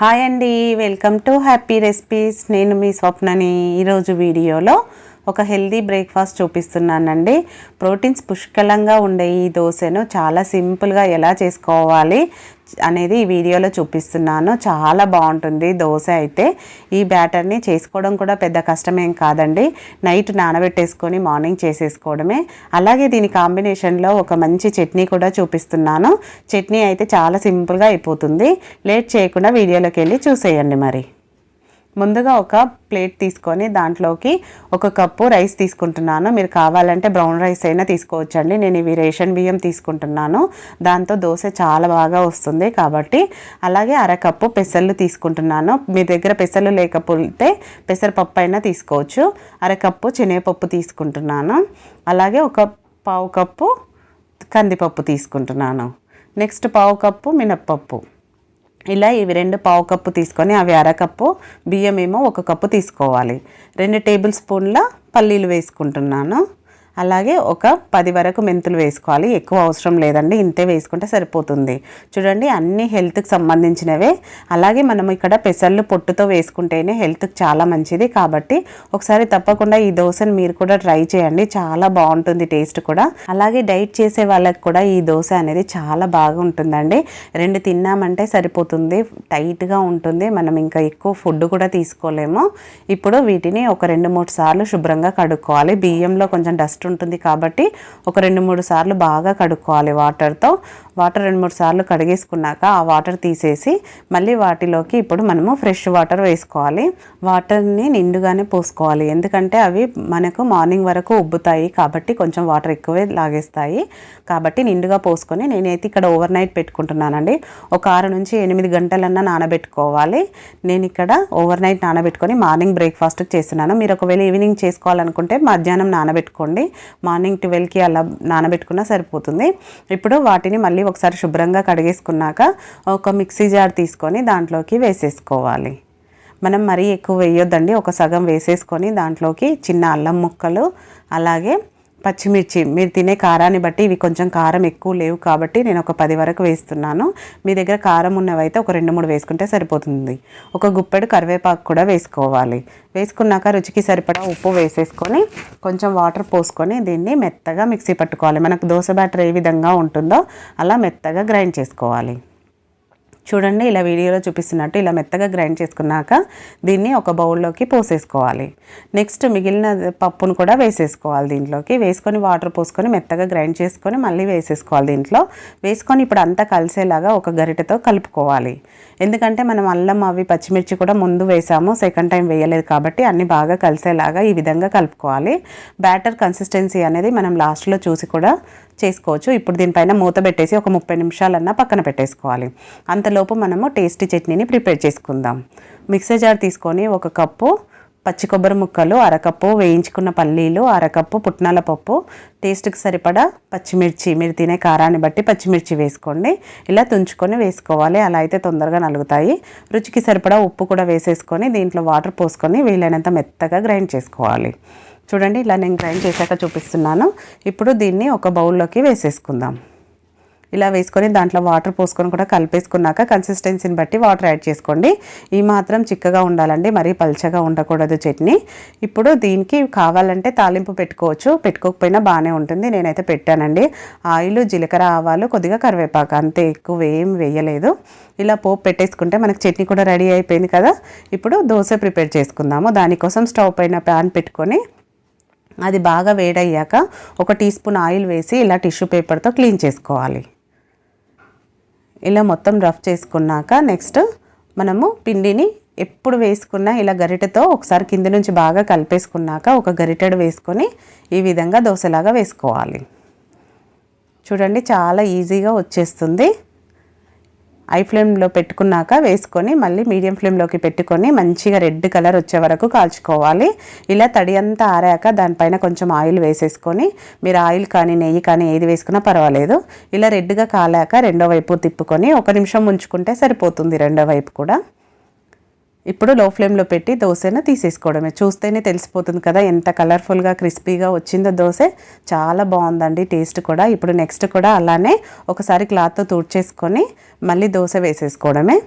Hi అండి welcome to happy recipes. నేను మీ స్వప్నని ఈరోజు వీడియోలో ఒక హెల్దీ బ్రేక్ఫాస్ట్ చూపిస్తున్నానండి. ప్రోటీన్స్ పుష్కలంగా ఉండే ఈ దోశను చాలా సింపుల్గా ఎలా చేసుకోవాలి అనేది ఈ వీడియోలో చూపిస్తున్నాను. చాలా బాగుంటుంది దోశ అయితే. ఈ బ్యాటర్ని చేసుకోవడం కూడా పెద్ద కష్టమేం కాదండి. నైట్ నానబెట్టేసుకొని మార్నింగ్ చేసేసుకోవడమే. అలాగే దీని కాంబినేషన్లో ఒక మంచి చట్నీ కూడా చూపిస్తున్నాను. చట్నీ అయితే చాలా సింపుల్గా అయిపోతుంది. లేట్ చేయకుండా వీడియోలోకి వెళ్ళి చూసేయండి మరి. ముందుగా ఒక ప్లేట్ తీసుకొని దాంట్లోకి ఒక కప్పు రైస్ తీసుకుంటున్నాను. మీరు కావాలంటే బ్రౌన్ రైస్ అయినా తీసుకోవచ్చండి. నేను ఇవి రేషన్ బియ్యం తీసుకుంటున్నాను. దాంతో దోశ చాలా బాగా వస్తుంది కాబట్టి అలాగే అరకప్పు పెసర్లు తీసుకుంటున్నాను. మీ దగ్గర పెసర్లు లేకపోతే పెసరపప్పు అయినా తీసుకోవచ్చు. అరకప్పు శనగపప్పు తీసుకుంటున్నాను. అలాగే ఒక పావు కప్పు కందిపప్పు తీసుకుంటున్నాను. నెక్స్ట్ పావు కప్పు మినప్పప్పు. ఇలా ఇవి రెండు పావు కప్పు తీసుకొని అవి అరకప్పు బియ్యం ఏమో ఒక కప్పు తీసుకోవాలి. రెండు టేబుల్ స్పూన్ల పల్లీలు వేసుకుంటున్నాను. అలాగే ఒక పది వరకు మెంతులు వేసుకోవాలి. ఎక్కువ అవసరం లేదండి. ఇంతే వేసుకుంటే సరిపోతుంది. చూడండి అన్ని హెల్త్కి సంబంధించినవే. అలాగే మనం ఇక్కడ పెసర్లు పొట్టుతో వేసుకుంటేనే హెల్త్కి చాలా మంచిది. కాబట్టి ఒకసారి తప్పకుండా ఈ దోశను మీరు కూడా ట్రై చేయండి. చాలా బాగుంటుంది టేస్ట్ కూడా. అలాగే డైట్ చేసే వాళ్ళకి కూడా ఈ దోశ అనేది చాలా బాగా ఉంటుందండి రెండు తిన్నామంటే సరిపోతుంది. టైట్గా ఉంటుంది. మనం ఇంకా ఎక్కువ ఫుడ్ కూడా తీసుకోలేము. ఇప్పుడు వీటిని ఒక రెండు మూడు సార్లు శుభ్రంగా కడుక్కోవాలి. బియ్యంలో కొంచెం డస్ట్ ఉంటుంది కాబట్టి ఒక రెండు మూడు సార్లు బాగా కడుక్కోవాలి వాటర్తో. వాటర్ రెండు మూడు సార్లు కడిగేసుకున్నాక ఆ వాటర్ తీసేసి మళ్ళీ వాటిలోకి ఇప్పుడు మనము ఫ్రెష్ వాటర్ వేసుకోవాలి. వాటర్ని నిండుగానే పోసుకోవాలి. ఎందుకంటే అవి మనకు మార్నింగ్ వరకు ఉబ్బుతాయి కాబట్టి కొంచెం వాటర్ ఎక్కువే లాగేస్తాయి. కాబట్టి నిండుగా పోసుకొని నేనైతే ఇక్కడ ఓవర్ నైట్ పెట్టుకుంటున్నానండి. ఒక ఆరు నుంచి ఎనిమిది గంటలన్నా నానబెట్టుకోవాలి. నేను ఇక్కడ ఓవర్ నైట్ నానబెట్టుకొని మార్నింగ్ బ్రేక్ఫాస్ట్ చేస్తున్నాను. మీరు ఒకవేళ ఈవినింగ్ చేసుకోవాలనుకుంటే మధ్యాహ్నం నానబెట్టుకోండి. మార్నింగ్ ట్వెల్వ్కి అలా నానబెట్టుకున్నా సరిపోతుంది. ఇప్పుడు వాటిని మళ్ళీ ఒకసారి శుభ్రంగా కడిగేసుకున్నాక ఒక మిక్సీ జార్ తీసుకొని దాంట్లోకి వేసేసుకోవాలి. మనం మరీ ఎక్కువ వేయొద్దండి. ఒక సగం వేసేసుకొని దాంట్లోకి చిన్న అల్లం ముక్కలు అలాగే పచ్చిమిర్చి మీరు తినే కారాన్ని బట్టి ఇవి కొంచెం కారం ఎక్కువ లేవు కాబట్టి నేను ఒక పది వరకు వేస్తున్నాను. మీ దగ్గర కారం ఉన్నవైతే ఒక రెండు మూడు వేసుకుంటే సరిపోతుంది. ఒక గుప్పెడు కరివేపాకు కూడా వేసుకోవాలి. వేసుకున్నాక రుచికి సరిపడా ఉప్పు వేసేసుకొని కొంచెం వాటర్ పోసుకొని దీన్ని మెత్తగా మిక్సీ పట్టుకోవాలి. మనకు దోశ బ్యాటర్ ఏ విధంగా ఉంటుందో అలా మెత్తగా గ్రైండ్ చేసుకోవాలి. చూడండి ఇలా వీడియోలో చూపిస్తున్నట్టు ఇలా మెత్తగా గ్రైండ్ చేసుకున్నాక దీన్ని ఒక బౌల్లోకి పోసేసుకోవాలి. నెక్స్ట్ మిగిలిన పప్పును కూడా వేసేసుకోవాలి దీంట్లోకి. వేసుకొని వాటర్ పోసుకొని మెత్తగా గ్రైండ్ చేసుకొని మళ్ళీ వేసేసుకోవాలి దీంట్లో. వేసుకొని ఇప్పుడు అంతా కలిసేలాగా ఒక గరిటెతో కలుపుకోవాలి. ఎందుకంటే మనం అల్లం అవి పచ్చిమిర్చి కూడా ముందు వేసాము సెకండ్ టైం వేయలేదు కాబట్టి అన్ని బాగా కలిసేలాగా ఈ విధంగా కలుపుకోవాలి. బ్యాటర్ కన్సిస్టెన్సీ అనేది మనం లాస్ట్లో చూసి కూడా చేసుకోవచ్చు. ఇప్పుడు దీనిపైన మూత పెట్టేసి ఒక ముప్పై నిమిషాలన్నా పక్కన పెట్టేసుకోవాలి. అంత అంతలోపు మనము టేస్టీ చట్నీని ప్రిపేర్ చేసుకుందాం. మిక్సర్ జార్ తీసుకొని ఒక కప్పు పచ్చి కొబ్బరి ముక్కలు అరకప్పు వేయించుకున్న పల్లీలు అరకప్పు పుట్నాల పప్పు టేస్ట్కి సరిపడా పచ్చిమిర్చి మీరు తినే కారాన్ని బట్టి పచ్చిమిర్చి వేసుకోండి. ఇలా తుంచుకొని వేసుకోవాలి. అలా అయితే తొందరగా నలుగుతాయి. రుచికి సరిపడా ఉప్పు కూడా వేసేసుకొని దీంట్లో వాటర్ పోసుకొని వీలైనంత మెత్తగా గ్రైండ్ చేసుకోవాలి. చూడండి ఇలా నేను గ్రైండ్ చేశాక చూపిస్తున్నాను. ఇప్పుడు దీన్ని ఒక బౌల్లోకి వేసేసుకుందాం. ఇలా వేసుకొని దాంట్లో వాటర్ పోసుకొని కూడా కలిపేసుకున్నాక కన్సిస్టెన్సీని బట్టి వాటర్ యాడ్ చేసుకోండి. ఈ మాత్రం చిక్కగా ఉండాలండి మరీ పల్చగా ఉండకూడదు చట్నీ. ఇప్పుడు దీనికి కావాలంటే తాలింపు పెట్టుకోవచ్చు. పెట్టుకోకపోయినా బాగానే ఉంటుంది. నేనైతే పెట్టానండి. ఆయిల్ జీలకర్ర ఆవాలు కొద్దిగా కరివేపాకు అంతే. ఎక్కువ ఏం వేయలేదు. ఇలా పోపు పెట్టేసుకుంటే మనకి చట్నీ కూడా రెడీ అయిపోయింది కదా. ఇప్పుడు దోశ ప్రిపేర్ చేసుకుందాము. దానికోసం స్టవ్ పైన ప్యాన్ పెట్టుకొని అది బాగా వేడయ్యాక ఒక టీ స్పూన్ ఆయిల్ వేసి ఇలా టిష్యూ పేపర్తో క్లీన్ చేసుకోవాలి. ఇలా మొత్తం రఫ్ చేసుకున్నాక నెక్స్ట్ మనము పిండిని ఎప్పుడు వేసుకున్నా ఇలా గరిటెతో ఒకసారి కింద నుంచి బాగా కలిపేసుకున్నాక ఒక గరిటెడు వేసుకొని ఈ విధంగా దోశలాగా వేసుకోవాలి. చూడండి చాలా ఈజీగా వచ్చేస్తుంది. ఐ ఫ్లేమ్లో పెట్టుకున్నాక వేసుకొని మళ్ళీ మీడియం ఫ్లేమ్లోకి పెట్టుకొని మంచిగా రెడ్ కలర్ వచ్చే వరకు కాల్చుకోవాలి. ఇలా తడి అంతా ఆరాక దానిపైన కొంచెం ఆయిల్ వేసేసుకొని మీరు ఆయిల్ కానీ నెయ్యి కానీ ఏది వేసుకున్నా పర్వాలేదు. ఇలా రెడ్గా కాలాక రెండో వైపు తిప్పుకొని ఒక నిమిషం ఉంచుకుంటే సరిపోతుంది రెండో వైపు కూడా. ఇప్పుడు లో ఫ్లేమ్లో పెట్టి దోశను తీసేసుకోవడమే. చూస్తేనే తెలిసిపోతుంది కదా ఎంత కలర్ఫుల్గా క్రిస్పీగా వచ్చిందో దోశ. చాలా బాగుందండి టేస్ట్ కూడా. ఇప్పుడు నెక్స్ట్ కూడా అలానే ఒకసారి క్లాత్తో తూడ్చేసుకొని మళ్ళీ దోశ వేసేసుకోవడమే.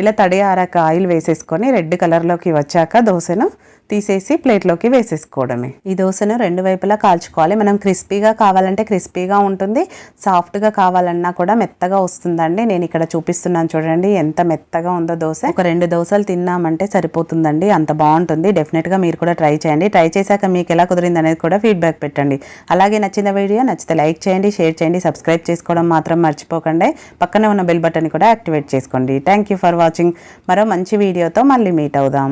ఇలా తడి ఆరాక ఆయిల్ వేసేసుకొని రెడ్ కలర్లోకి వచ్చాక దోశను తీసేసి ప్లేట్లోకి వేసేసుకోవడమే. ఈ దోశను రెండు వైపులా కాల్చుకోవాలి. మనం క్రిస్పీగా కావాలంటే క్రిస్పీగా ఉంటుంది. సాఫ్ట్గా కావాలన్నా కూడా మెత్తగా వస్తుందండి. నేను ఇక్కడ చూపిస్తున్నాను చూడండి ఎంత మెత్తగా ఉందో దోశ. ఒక రెండు దోశలు తిన్నామంటే సరిపోతుందండి. అంత బాగుంటుంది. డెఫినెట్గా మీరు కూడా ట్రై చేయండి. ట్రై చేశాక మీకు ఎలా కుదిరింది అనేది కూడా ఫీడ్బ్యాక్ పెట్టండి. అలాగే నచ్చిన వీడియో నచ్చితే లైక్ చేయండి షేర్ చేయండి సబ్స్క్రైబ్ చేసుకోవడం మాత్రం మర్చిపోకండి. పక్కనే ఉన్న బెల్ బటన్ కూడా యాక్టివేట్ చేసుకోండి. థ్యాంక్ యూ ఫర్ వాచింగ్ మరో మంచి వీడియోతో మళ్ళీ మీట్ అవుదాం.